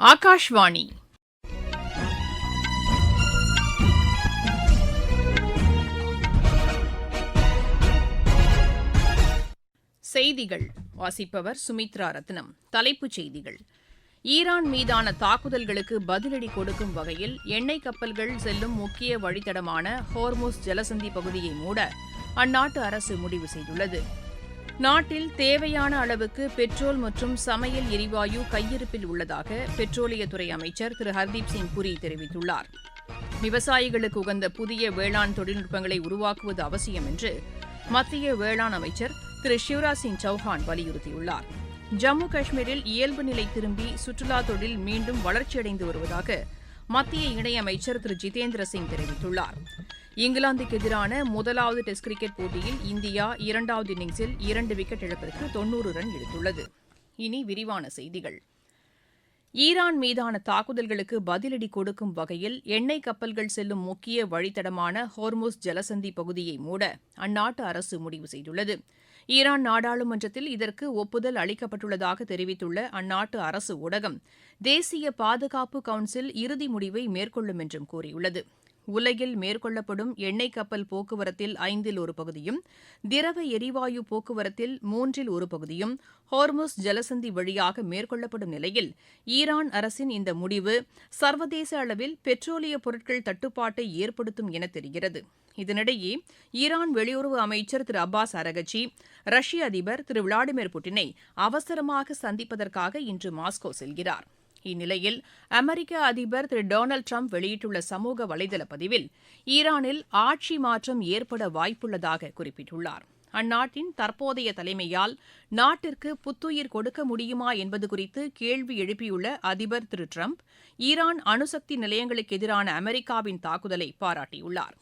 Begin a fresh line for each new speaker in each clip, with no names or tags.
ஆகாஷ்வாணி. செய்திகள். வாசிப்பவர் சுமித்ரா ரத்னம். தலைப்புச் செய்திகள். ஈரான் மீதான தாக்குதல்களுக்கு பதிலடி கொடுக்கும் வகையில் எண்ணெய் கப்பல்கள் செல்லும் முக்கிய வழித்தடமான ஹோர்முஸ் ஜலசந்தி பகுதியை மூட அந்நாட்டு அரசு முடிவு செய்துள்ளது. நாட்டில் தேவையான அளவுக்கு பெட்ரோல் மற்றும் சமையல் எரிவாயு கையிருப்பில் உள்ளதாக பெட்ரோலியத்துறை அமைச்சர் திரு ஹர்தீப் சிங் புரி தெரிவித்துள்ளார். விவசாயிகளுக்கு உகந்த புதிய வேளாண் தொழில்நுட்பங்களை உருவாக்குவது அவசியம் என்று மத்திய வேளாண் அமைச்சர் திரு சிவராஜ் சிங் சௌஹான் வலியுறுத்தியுள்ளார். ஜம்மு காஷ்மீரில் இயல்பு நிலை திரும்பி சுற்றுலா தொழில் மீண்டும் வளர்ச்சியடைந்து வருவதாக மத்திய இணையமைச்சர் திரு ஜிதேந்திர சிங் தெரிவித்துள்ளார். இங்கிலாந்துக்கு எதிரான முதலாவது டெஸ்ட் கிரிக்கெட் போட்டியில் இந்தியா இரண்டாவது இன்னிங்ஸில் இரண்டு விக்கெட் இழப்பிற்கு தொன்னூறு ரன் எடுத்துள்ளது. இனி விரிவான செய்திகள். ஈரான் மீதான தாக்குதல்களுக்கு பதிலடி கொடுக்கும் வகையில் எண்ணெய் கப்பல்கள் செல்லும் முக்கிய வழித்தடமான ஹோர்முஸ் ஜலசந்தி பகுதியை மூட அந்நாட்டு அரசு முடிவு செய்துள்ளது. ஈரான் நாடாளுமன்றத்தில் இதற்கு ஒப்புதல் அளிக்கப்பட்டுள்ளதாக தெரிவித்துள்ள அந்நாட்டு அரசு ஊடகம் தேசிய பாதுகாப்பு கவுன்சில் இறுதி முடிவை மேற்கொள்ளும் என்றும் கூறியுள்ளது. உலகில் மேற்கொள்ளப்படும் எண்ணெய் கப்பல் போக்குவரத்தில் ஐந்தில் ஒரு பகுதியும் திரவ எரிவாயு போக்குவரத்தில் மூன்றில் ஒரு பகுதியும் ஹோர்முஸ் ஜலசந்தி வழியாக மேற்கொள்ளப்படும் நிலையில் ஈரான் அரசின் இந்த முடிவு சர்வதேச அளவில் பெட்ரோலிய பொருட்கள் தட்டுப்பாட்டை ஏற்படுத்தும் என தெரிகிறது. இதனிடையே ஈரான் வெளியுறவு அமைச்சர் திரு அப்பாஸ் அரகச்சி ரஷ்ய அதிபர் திரு விளாடிமிர் புட்டினை அவசரமாக சந்திப்பதற்காக இன்று மாஸ்கோ செல்கிறார். இந்நிலையில் அமெரிக்க அதிபர் திரு டொனால்டு ட்ரம்ப் வெளியிட்டுள்ள சமூக வலைதள பதிவில் ஈரானில் ஆட்சி மாற்றம் ஏற்பட வாய்ப்புள்ளதாக குறிப்பிட்டுள்ளார். அந்நாட்டின் தற்போதைய தலைமையால் நாட்டிற்கு புத்துயிர் கொடுக்க முடியுமா என்பது குறித்து கேள்வி எழுப்பியுள்ள அதிபர் திரு ட்ரம்ப் ஈரான் அணுசக்தி நிலையங்களுக்கு எதிரான அமெரிக்காவின் தாக்குதலை பாராட்டியுள்ளார்.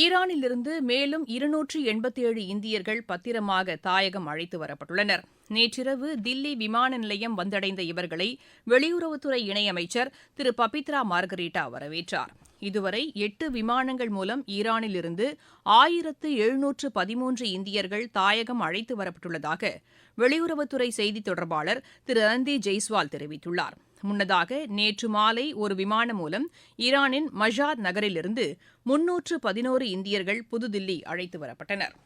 ஈரானிலிருந்து மேலும் இருநூற்று எண்பத்தி ஏழு இந்தியர்கள் பத்திரமாக தாயகம் அழைத்து வரப்பட்டுள்ளனர். நேற்றிரவு தில்லி விமான நிலையம் வந்தடைந்த இவர்களை வெளியுறவுத்துறை இணையமைச்சர் திரு பபித்ரா மார்கரீட்டா வரவேற்றார். இதுவரை எட்டு விமானங்கள் மூலம் ஈரானிலிருந்து ஆயிரத்து எழுநூற்று பதிமூன்று இந்தியர்கள் தாயகம் அழைத்து வரப்பட்டுள்ளதாக வெளியுறவுத்துறை செய்தித் தொடர்பாளர் திரு ரன்தீப் ஜெய்ஸ்வால் தெரிவித்துள்ளார். முன்னதாக நேற்று மாலை ஒரு விமானம் மூலம் ஈரானின் மஷாத் நகரிலிருந்து முன்னூற்று பதினோரு இந்தியர்கள் புதுதில்லி அழைத்து வரப்பட்டனர்.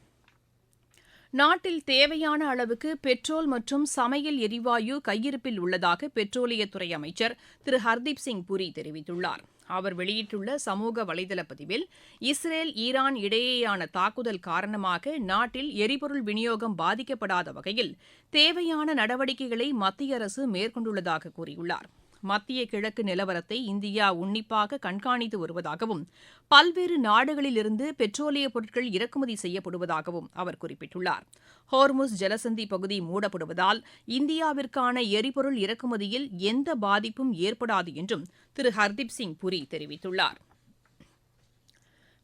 நாட்டில் தேவையான அளவுக்கு பெட்ரோல் மற்றும் சமையல் எரிவாயு கையிருப்பில் உள்ளதாக பெட்ரோலியத்துறை அமைச்சர் திரு. ஹர்தீப் சிங் புரி தெரிவித்துள்ளார். அவர் வெளியிட்டுள்ள சமூக வலைதள பதிவில் இஸ்ரேல் ஈரான் இடையேயான தாக்குதல் காரணமாக நாட்டில் எரிபொருள் விநியோகம் பாதிக்கப்படாத வகையில் தேவையான நடவடிக்கைகளை மத்திய அரசு மேற்கொண்டுள்ளதாக கூறியுள்ளார். மத்திய கிழக்கு நிலவரத்தை இந்தியா உன்னிப்பாக கண்காணித்து வருவதாகவும் பல்வேறு நாடுகளிலிருந்து பெட்ரோலிய பொருட்கள் இறக்குமதி செய்யப்படுவதாகவும் அவர் குறிப்பிட்டுள்ளார். ஹோர்முஸ் ஜலசந்தி பகுதி மூடப்படுவதால் இந்தியாவிற்கான எரிபொருள் இறக்குமதியில் எந்த பாதிப்பும் ஏற்படாது என்றும் திரு ஹர்தீப் சிங் புரி தெரிவித்துள்ளார்.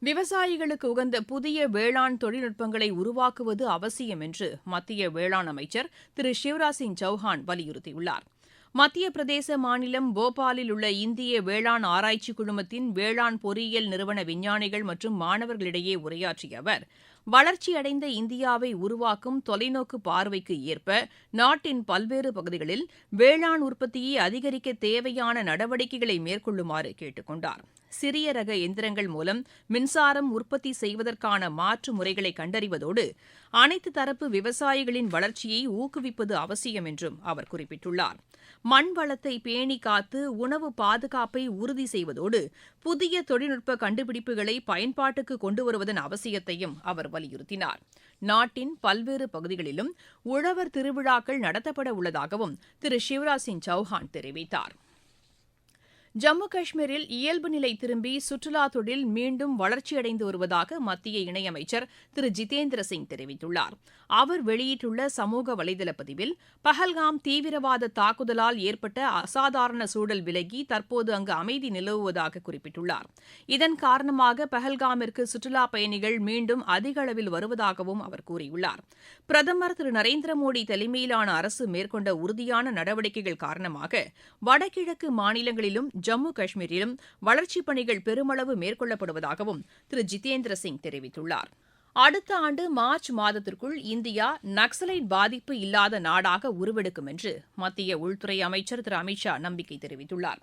விவசாயிகளுக்கு உகந்த புதிய வேளாண் தொழில்நுட்பங்களை உருவாக்குவது அவசியம் என்று மத்திய வேளாண் அமைச்சர் திரு சிவராஜ் சிங் சௌஹான் வலியுறுத்தியுள்ளார். மத்திய பிரதேச மாநிலம் போபாலில் உள்ள இந்திய வேளாண் ஆராய்ச்சி குழுமத்தின் வேளாண் பொறியியல் நிறுவன விஞ்ஞானிகள் மற்றும் மாணவர்களிடையே உரையாற்றிய அவர் வளர்ச்சியடைந்த இந்தியாவை உருவாக்கும் தொலைநோக்கு பார்வைக்கு ஏற்ப நாட்டின் பல்வேறு பகுதிகளில் வேளாண் உற்பத்தியை அதிகரிக்க தேவையான நடவடிக்கைகளை மேற்கொள்ளுமாறு கேட்டுக் கொண்டார். சிறிய ரக எந்திரங்கள் மூலம் மின்சாரம் உற்பத்தி செய்வதற்கான மாற்று முறைகளை கண்டறிவதோடு அனைத்து தரப்பு விவசாயிகளின் வளர்ச்சியை ஊக்குவிப்பது அவசியம் என்றும் அவர் குறிப்பிட்டுள்ளார். மண் வளத்தை பேணி காத்து உணவு பாதுகாப்பை உறுதி செய்வதோடு புதிய தொழில்நுட்ப கண்டுபிடிப்புகளை பயன்பாட்டுக்கு கொண்டு வருவதன் அவசியத்தையும் அவர் வலியுறுத்தினார். நாட்டின் பல்வேறு பகுதிகளிலும் உழவர் திருவிழாக்கள் நடத்தப்பட உள்ளதாகவும் திரு சிவராஜ் சிங் சௌஹான் தெரிவித்தார். ஜம்மு காஷ்மீரில் இயல்பு நிலை திரும்பி சுற்றுலா தொழில் மீண்டும் வளர்ச்சியடைந்து வருவதாக மத்திய இணையமைச்சர் திரு. ஜிதேந்திர சிங் தெரிவித்துள்ளார். அவர் வெளியிட்டுள்ள சமூக வலைதள பதிவில் பஹல்காம் தீவிரவாத தாக்குதலால் ஏற்பட்ட அசாதாரண சூழல் விலகி தற்போது அங்கு அமைதி நிலவுவதாக குறிப்பிட்டுள்ளார். இதன் காரணமாக பஹல்காமிற்கு சுற்றுலா பயணிகள் மீண்டும் அதிக அளவில் வருவதாகவும் அவர் கூறியுள்ளார். பிரதமர் திரு. நரேந்திர மோடி தலைமையிலான அரசு மேற்கொண்ட உறுதியான நடவடிக்கைகள் காரணமாக வடகிழக்கு மாநிலங்களிலும் ஜம்மு காஷ்மீரிலும் வளர்ச்சிப் பணிகள் பெருமளவு மேற்கொள்ளப்படுவதாகவும் திரு. ஜிதேந்திர சிங் தெரிவித்துள்ளார். அடுத்த ஆண்டு மார்ச் மாதத்திற்குள் இந்தியா நக்சலைட் பாதிப்பு இல்லாத நாடாக உருவெடுக்கும் என்று மத்திய உள்துறை அமைச்சர் திரு. அமித்ஷா நம்பிக்கை தெரிவித்துள்ளார்.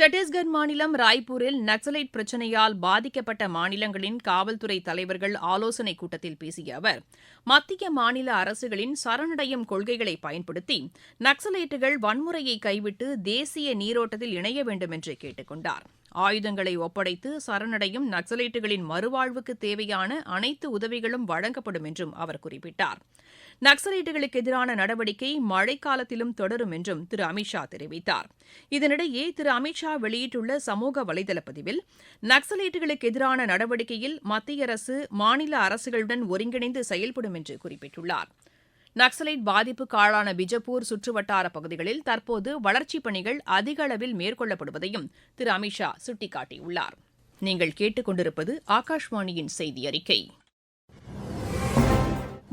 சத்தீஸ்கர் மாநிலம் ராய்ப்பூரில் நக்சலைட் பிரச்சினையால் பாதிக்கப்பட்ட மாநிலங்களின் காவல்துறை தலைவர்கள் ஆலோசனைக் கூட்டத்தில் பேசிய அவர் மத்திய மாநில அரசுகளின் சரணடையும் கொள்கைகளை பயன்படுத்தி நக்சலைட்டுகள் வன்முறையை கைவிட்டு தேசிய நீரோட்டத்தில் இணைய வேண்டும் என்று கேட்டுக் கொண்டார். ஆயுதங்களை ஒப்படைத்து சரணடையும் நக்சலைட்டுகளின் மறுவாழ்வுக்கு தேவையான அனைத்து உதவிகளும் வழங்கப்படும் என்றும் அவர் குறிப்பிட்டார். நக்சலைட்டுகளுக்கு எதிரான நடவடிக்கை மழைக்காலத்திலும் தொடரும் என்றும் திரு அமித்ஷா தெரிவித்தார். இதனிடையே திரு அமித்ஷா வெளியிட்டுள்ள சமூக வலைதள பதிவில் நக்சலைட்டுகளுக்கு எதிரான நடவடிக்கையில் மத்திய அரசு மாநில அரசுகளுடன் ஒருங்கிணைந்து செயல்படும் என்று குறிப்பிட்டுள்ளார். நக்சலைட் பாதிப்புக்கு ஆளான பிஜப்பூர் சுற்றுவட்டார பகுதிகளில் தற்போது வளர்ச்சிப் பணிகள் அதிக அளவில் மேற்கொள்ளப்படுவதையும் திரு அமித்ஷா சுட்டிக்காட்டியுள்ளார். நீங்கள் கேட்டுக்கொண்டிருப்பது ஆகாஷ்வாணியின் செய்தி அறிக்கை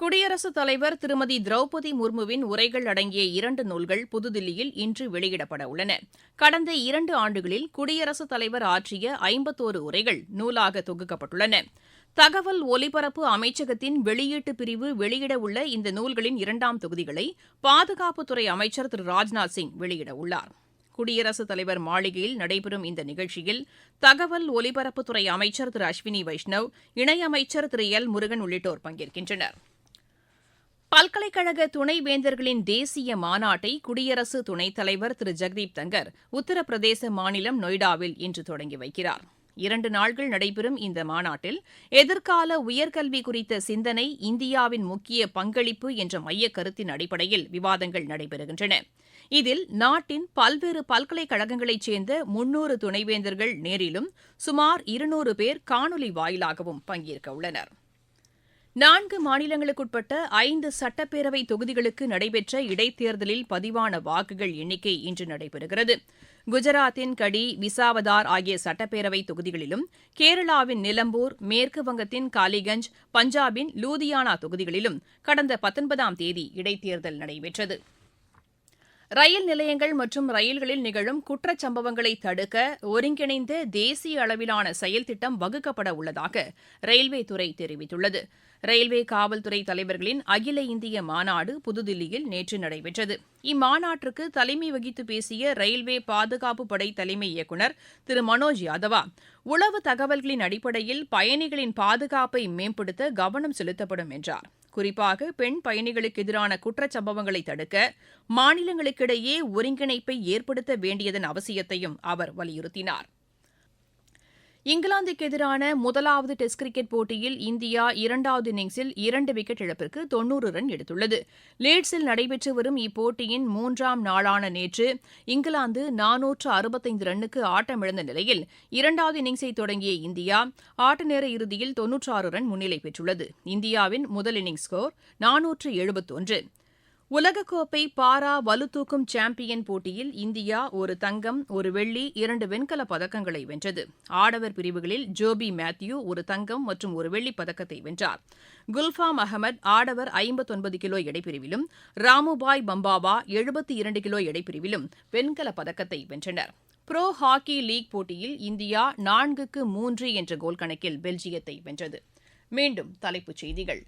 குடியரசுத் தலைவர் திருமதி திரௌபதி முர்முவின் உரைகள் அடங்கிய இரண்டு நூல்கள் புதுதில்லியில் இன்று வெளியிடப்பட உள்ளன. கடந்த இரண்டு ஆண்டுகளில் குடியரசுத் தலைவர் ஆற்றிய ஐம்பத்தோரு உரைகள் நூலாக தொகுக்கப்பட்டுள்ளன. தகவல் ஒலிபரப்பு அமைச்சகத்தின் வெளியீட்டு பிரிவு வெளியிட உள்ள இந்த நூல்களின் இரண்டாம் தொகுதிகளை பாதுகாப்புத்துறை அமைச்சர் திரு ராஜ்நாத் சிங் வெளியிட உள்ளார். குடியரசுத் தலைவர் மாளிகையில் நடைபெறும் இந்த நிகழ்ச்சியில் தகவல் ஒலிபரப்புத்துறை அமைச்சர் திரு அஸ்வினி வைஷ்ணவ் இணையமைச்சர் திரு எல் முருகன் உள்ளிட்டோர் பங்கேற்கின்றனர். பல்கலைக்கழக துணைவேந்தர்களின் தேசிய மாநாட்டை குடியரசு துணைத் தலைவர் திரு. ஜெக்தீப் தங்கர் உத்தரப்பிரதேச மாநிலம் நொய்டாவில் இன்று தொடங்கி வைக்கிறார். இரண்டு நாள்கள் நடைபெறும் இந்த மாநாட்டில் எதிர்கால உயர்கல்வி குறித்த சிந்தனை இந்தியாவின் முக்கிய பங்களிப்பு என்ற மையக் கருத்தின் அடிப்படையில் விவாதங்கள் நடைபெறுகின்றன. இதில் நாட்டின் பல்வேறு பல்கலைக்கழகங்களைச் சேர்ந்த முன்னூறு துணைவேந்தர்கள் நேரிலும் சுமார் இருநூறு பேர் காணொலி வாயிலாகவும் பங்கேற்க உள்ளனர். நான்கு மாநிலங்களுக்குட்பட்ட ஐந்து சட்டப்பேரவை தொகுதிகளுக்கு நடைபெற்ற இடைத்தேர்தலில் பதிவான வாக்குகள் எண்ணிக்கை இன்று நடைபெறுகிறது. குஜராத்தின் கடி விசாவதார் ஆகிய சட்டப்பேரவை தொகுதிகளிலும் கேரளாவின் நிலம்பூர் மேற்கு வங்கத்தின் காலிகஞ்ச் பஞ்சாபின் லூதியானா தொகுதிகளிலும் கடந்த பத்தொன்பதாம் தேதி இடைத்தேர்தல் நடைபெற்றது. ரயில் நிலையங்கள் மற்றும் ரயில்களில் நிகழும் குற்றச்சம்பவங்களை தடுக்க ஒருங்கிணைந்த தேசிய அளவிலான செயல் திட்டம் வகுக்கப்பட உள்ளதாக ரயில்வே துறை தெரிவித்துள்ளது. ரயில்வே காவல்துறை தலைவர்களின் அகில இந்திய மாநாடு புதுதில்லியில் நேற்று நடைபெற்றது. இம்மாநாட்டிற்கு தலைமை வகித்து பேசிய ரயில்வே பாதுகாப்பு படை தலைமை இயக்குநர் திரு மனோஜ் யாதவா உளவு தகவல்களின் அடிப்படையில் பயணிகளின் பாதுகாப்பை மேம்படுத்த கவனம் செலுத்தப்படும் என்றார். குறிப்பாக பெண் பயணிகளுக்கு எதிரான குற்றச்சம்பவங்களை தடுக்க மாநிலங்களுக்கிடையே ஒருங்கிணைப்பை ஏற்படுத்த வேண்டியதன் அவசியத்தையும் அவர் வலியுறுத்தினார். இங்கிலாந்துக்கு எதிரான முதலாவது டெஸ்ட் கிரிக்கெட் போட்டியில் இந்தியா இரண்டாவது இன்னிங்ஸில் இரண்டு விக்கெட் இழப்பிற்கு தொன்னூறு ரன் எடுத்துள்ளது. லீட்ஸில் நடைபெற்று வரும் இப்போட்டியின் மூன்றாம் நாளான நேற்று இங்கிலாந்து நானூற்று அறுபத்தைந்து ரன்னுக்கு ஆட்டமிழந்த நிலையில் இரண்டாவது இன்னிங்ஸை தொடங்கிய இந்தியா ஆட்ட நேர இறுதியில் தொன்னூற்றாறு ரன் முன்னிலை பெற்றுள்ளது. இந்தியாவின் முதல் இன்னிங்ஸ் ஸ்கோர் நானூற்று எழுபத்தொன்று. உலகக்கோப்பை பாரா வலுதூக்கும் சாம்பியன் போட்டியில் இந்தியா ஒரு தங்கம் ஒரு வெள்ளி இரண்டு வெண்கலப் பதக்கங்களை வென்றது. ஆடவர் பிரிவுகளில் ஜோபி மேத்யூ ஒரு தங்கம் மற்றும் ஒரு வெள்ளிப் பதக்கத்தை வென்றார். குல்ஃபாம் அகமது ஆடவர் ஐம்பத்தொன்பது கிலோ எடைப்பிரிவிலும் ராமுபாய் பம்பாவா எழுபத்தி இரண்டு கிலோ எடைப்பிரிவிலும் வெண்கலப் பதக்கத்தை வென்றனர். புரோ ஹாக்கி லீக் போட்டியில் இந்தியா நான்குக்கு மூன்று என்ற கோல் கணக்கில் பெல்ஜியத்தை வென்றது. மீண்டும் தலைப்புச் செய்திகள்.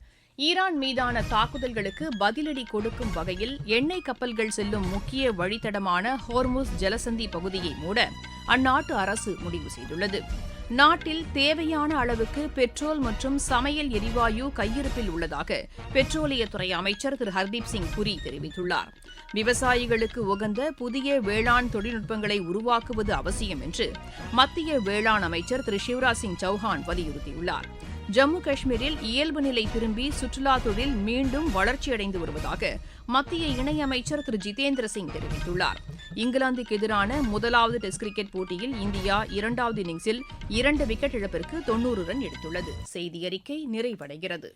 ஈரான் மீதான தாக்குதல்களுக்கு பதிலடி கொடுக்கும் வகையில் எண்ணெய் கப்பல்கள் செல்லும் முக்கிய வழித்தடமான ஹோர்முஸ் ஜலசந்தி பகுதியை மூட அந்நாட்டு அரசு முடிவு செய்துள்ளது. நாட்டில் தேவையான அளவுக்கு பெட்ரோல் மற்றும் சமையல் எரிவாயு கையிருப்பில் உள்ளதாக பெட்ரோலியத்துறை அமைச்சர் திரு ஹர்தீப் சிங் புரி தெரிவித்துள்ளார். விவசாயிகளுக்கு உகந்த புதிய வேளாண் தொழில்நுட்பங்களை உருவாக்குவது அவசியம் என்று மத்திய வேளாண் அமைச்சர் திரு சிவராஜ் சிங் சௌஹான் வலியுறுத்தியுள்ளார். ஜம்மு காஷ்மீரில் இயல்பு நிலை திரும்பி சுற்றுலா தொழில் மீண்டும் வளர்ச்சியடைந்து வருவதாக மத்திய இணையமைச்சர் திரு. ஜிதேந்திர சிங் தெரிவித்துள்ளார். இங்கிலாந்துக்கு எதிரான முதலாவது டெஸ்ட் கிரிக்கெட் போட்டியில் இந்தியா இரண்டாவது இன்னிங்ஸில் இரண்டு விக்கெட் இழப்பிற்கு தொன்னூறு ரன் எடுத்துள்ளது. செய்தி அறிக்கை நிறைவடைகிறது.